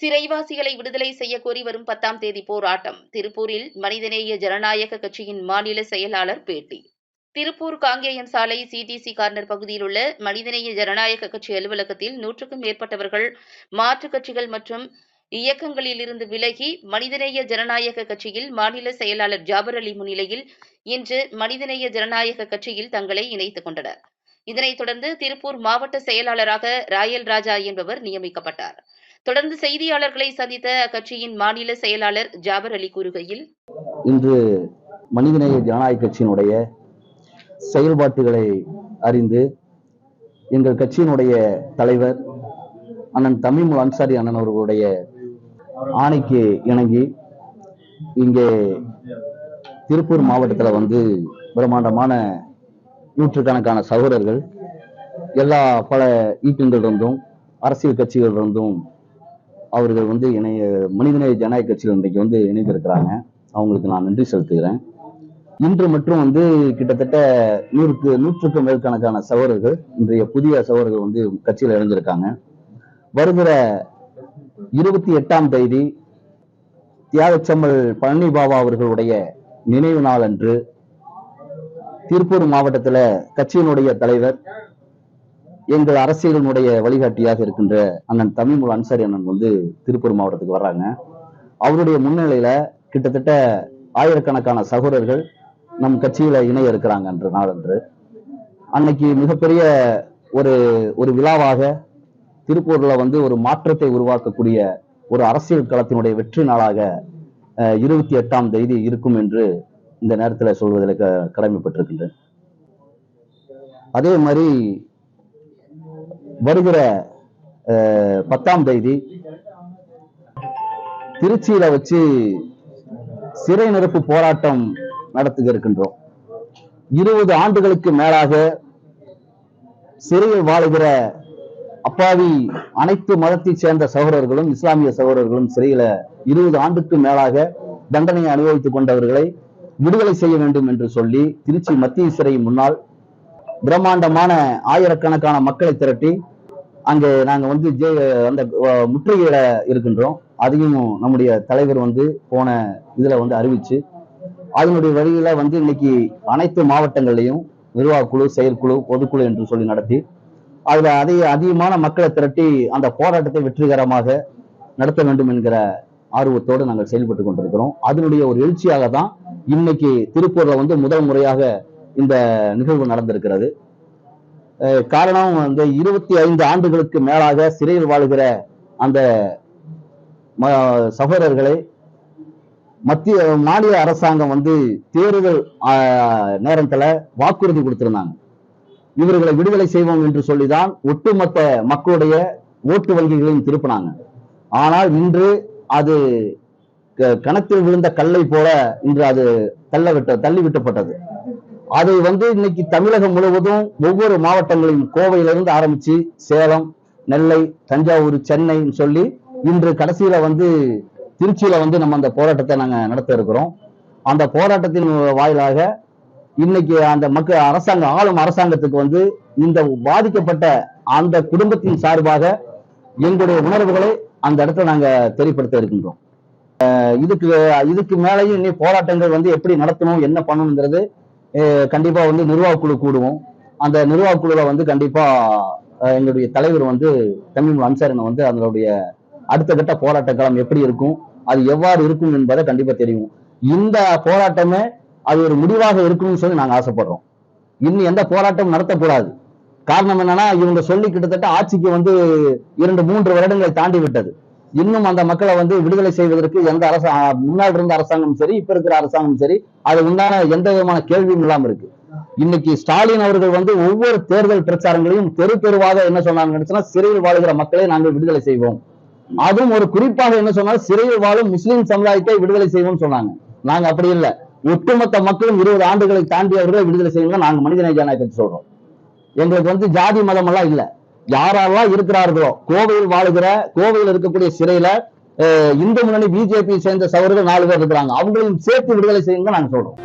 சிறைவாசிகளை விடுதலை செய்யக்கோரி வரும் பத்தாம் தேதி போராட்டம். திருப்பூரில் மனிதநேய ஜனநாயக கட்சியின் மாநில செயலாளர் பேட்டி. திருப்பூர் காங்கேயம் சாலை சிடிசி கார்னர் பகுதியில் உள்ள மனிதநேய ஜனநாயக கட்சி அலுவலகத்தில் நூற்றுக்கும் மேற்பட்டவர்கள் மாற்றுக் கட்சிகள் மற்றும் இயக்கங்களிலிருந்து விலகி மனிதநேய ஜனநாயக கட்சியில் மாநில செயலாளர் ஜாபர் அலி முன்னிலையில் இன்று மனிதநேய ஜனநாயக கட்சியில் தங்களை இணைத்துக் கொண்டனர். இதனைத் தொடர்ந்து திருப்பூர் மாவட்ட செயலாளராக ராயல் ராஜா என்பவர் நியமிக்கப்பட்டார். தொடர்ந்து செய்தியாளர்களை சந்தித்த அக்கட்சியின் மாநில செயலாளர் ஜாபர் அலி கூறுகையில் இன்று மனிதநேய ஜனநாயக கட்சியினுடைய செயல்பாட்டுகளை அறிந்து எங்கள் கட்சியினுடைய தலைவர் அண்ணன் தமிமுல் அன்சாரி அண்ணன் அவர்களுடைய ஆணைக்கு இணங்கி இங்கே திருப்பூர் மாவட்டத்தில் வந்து பிரம்மாண்டமான நூற்றுக்கணக்கான சகோதரர்கள் எல்லா பல இயக்கங்களிலிருந்தும் அரசியல் கட்சிகள் இருந்தும் அவர்கள் வந்து இணைய மனிதநேய ஜனநாயக கட்சியில் இன்றைக்கு வந்து இணைந்திருக்கிறாங்க. அவங்களுக்கு நான் நன்றி செலுத்துகிறேன். இன்று மட்டும் வந்து கிட்டத்தட்ட நூறுக்கு நூற்றுக்கும் மேற்கணக்கான சகோதரர்கள் இன்றைய புதிய சகோதரர்கள் வந்து கட்சியில் இணைஞ்சிருக்காங்க வருகிற இருபத்தி எட்டாம் தேதி தியாகச்சம்மல் பழனி பாபா அவர்களுடைய நினைவு நாள் அன்று திருப்பூர் மாவட்டத்துல கட்சியினுடைய தலைவர் எங்கள் அரசியலினுடைய வழிகாட்டியாக இருக்கின்ற அண்ணன் தமிழ்முல் அன்சாரி அண்ணன் வந்து திருப்பூர் மாவட்டத்துக்கு வர்றாங்க. அவருடைய முன்னிலையில கிட்டத்தட்ட ஆயிரக்கணக்கான சகோதரர்கள் நம் கட்சியில இணைய இருக்கிறாங்க அன்று நாளன்று. அன்னைக்கு மிகப்பெரிய ஒரு ஒரு விழாவாக திருப்பூர்ல வந்து ஒரு மாற்றத்தை உருவாக்கக்கூடிய ஒரு அரசியல் களத்தினுடைய வெற்றி நாளாக இருபத்தி எட்டாம் தேதி இருக்கும் என்று இந்த நேரத்தில் சொல்வதில் க கடமைப்பட்டிருக்கின்றேன். அதே மாதிரி வருகிற பத்தாம் தேதி திருச்சியில வச்சு சிறை நிரப்பு போராட்டம் நடத்துக இருக்கின்றோம் இருபது ஆண்டுகளுக்கு மேலாக சிறையில் வாழுகிற அப்பாவி அனைத்து மதத்தைச் சேர்ந்த சகோதரர்களும் இஸ்லாமிய சகோதரர்களும் சிறையில இருபது ஆண்டுக்கு மேலாக தண்டனையை அனுபவித்துக் கொண்டவர்களை விடுதலை செய்ய வேண்டும் என்று சொல்லி திருச்சி மத்திய சிறை முன்னால் பிரம்மாண்டமான ஆயிரக்கணக்கான மக்களை திரட்டி அங்கே நாங்க வந்து ஜே அந்த அஹ், முற்றுகையில இருக்கின்றோம். அதையும் நம்முடைய தலைவர் வந்து போன இதுல வந்து அறிவிச்சு அதனுடைய வழியில வந்து இன்னைக்கு அனைத்து மாவட்டங்கள்லையும் நிர்வாகக்குழு செயற்குழு பொதுக்குழு என்று சொல்லி நடத்தி அதுல அதிக அதிகமான மக்களை திரட்டி அந்த போராட்டத்தை வெற்றிகரமாக நடத்த வேண்டும் என்கிற ஆர்வத்தோடு நாங்கள் செயல்பட்டு கொண்டிருக்கிறோம். அதனுடைய ஒரு எழுச்சியாக தான் இன்னைக்கு திருப்பூர்ல வந்து முதல் முறையாக இந்த நிகழ்வு நடந்திருக்கிறது. காரணம் அந்த இருபத்தி ஐந்து ஆண்டுகளுக்கு மேலாக சிறையில் வாழுகிற அந்த சகோதரர்களை மத்திய மாநில அரசாங்கம் வந்து தேர்தல் நேரத்தில் நேரத்துல வாக்குறுதி கொடுத்திருந்தாங்க. இவர்களை விடுதலை செய்வோம் என்று சொல்லிதான் ஒட்டுமொத்த மக்களுடைய ஓட்டு வங்கிகளையும் திருப்பினாங்க. ஆனால் இன்று அது க- கணத்தில் விழுந்த கல்லை போல இன்று அது தள்ளவிட்ட தள்ளி விட்டப்பட்டது. அதை வந்து இன்னைக்கு தமிழகம் முழுவதும் ஒவ்வொரு மாவட்டங்களிலும் கோவையிலிருந்து ஆரம்பிச்சு சேலம் நெல்லை தஞ்சாவூர் சென்னைன்னு சொல்லி இன்று கடைசியில வந்து திருச்சியில வந்து நம்ம அந்த போராட்டத்தை நாங்க நடத்த இருக்கிறோம். அந்த போராட்டத்தின் வாயிலாக இன்னைக்கு அந்த மக்கள் அரசாங்கம் ஆளும் அரசாங்கத்துக்கு வந்து இந்த பாதிக்கப்பட்ட அந்த குடும்பத்தின் சார்பாக எங்களுடைய உணர்வுகளை அந்த இடத்துல நாங்க தெரியப்படுத்த இருக்கின்றோம். அஹ் இதுக்கு இதுக்கு மேலேயும் இன்னும் போராட்டங்கள் வந்து எப்படி நடத்தணும் என்ன பண்ணணுங்கிறது கண்டிப்பாக வந்து நிர்வாகக்குழு கூடுவோம். அந்த நிர்வாகக்குழுவில் வந்து கண்டிப்பாக எங்களுடைய தலைவர் வந்து தமிழ் அன்சாரனை வந்து அதனுடைய அடுத்த கட்ட போராட்ட காலம் எப்படி இருக்கும் அது எவ்வாறு இருக்கும் என்பதை கண்டிப்பாக தெரியும். இந்த போராட்டமே அது ஒரு முடிவாக இருக்கணும்னு சொல்லி நாங்கள் ஆசைப்படுறோம். இன்னும் எந்த போராட்டம் நடத்தக்கூடாது. காரணம் என்னன்னா இவங்க சொல்லி கிட்டத்தட்ட ஆட்சிக்கு வந்து இரண்டு மூன்று வருடங்களை தாண்டி விட்டது. இன்னும் அந்த மக்களை வந்து விடுதலை செய்வதற்கு எந்த அரசா முன்னாடி இருந்த அரசாங்கம் சரி இப்ப இருக்கிற அரசாங்கம் சரி அது உண்டான எந்த விதமான கேள்வியும் இல்லாம இருக்கு. இன்னைக்கு ஸ்டாலின் அவர்கள் வந்து ஒவ்வொரு தேர்தல் பிரச்சாரங்களையும் தெரு தெருவாக என்ன சொன்னாங்கன்னு சிறையில் வாழுகிற மக்களை நாங்கள் விடுதலை செய்வோம். அதுவும் ஒரு குறிப்பாக என்ன சொன்னால் சிறையில் வாழும் முஸ்லிம் சமுதாயத்தை விடுதலை செய்வோம்னு சொன்னாங்க. நாங்க அப்படி இல்ல. ஒட்டுமொத்த மக்களும் இருபது ஆண்டுகளை தாண்டி அவர்களை விடுதலை செய்வோம் நாங்க மனிதநேய ஜனநாயக சொல்றோம். எங்களுக்கு வந்து ஜாதி மதம் எல்லாம் இல்ல. யாரெல்லாம் இருக்கிறார்களோ கோவையில் வாழுகிற கோவையில் இருக்கக்கூடிய சிறையில அஹ், இந்து முன்னணி பிஜேபி சேர்ந்த சவர்கள் நாலு பேர் இருக்கிறாங்க. அவங்களையும் சேர்த்து விடுதலை செய்யுங்க நாங்க சொல்றோம்.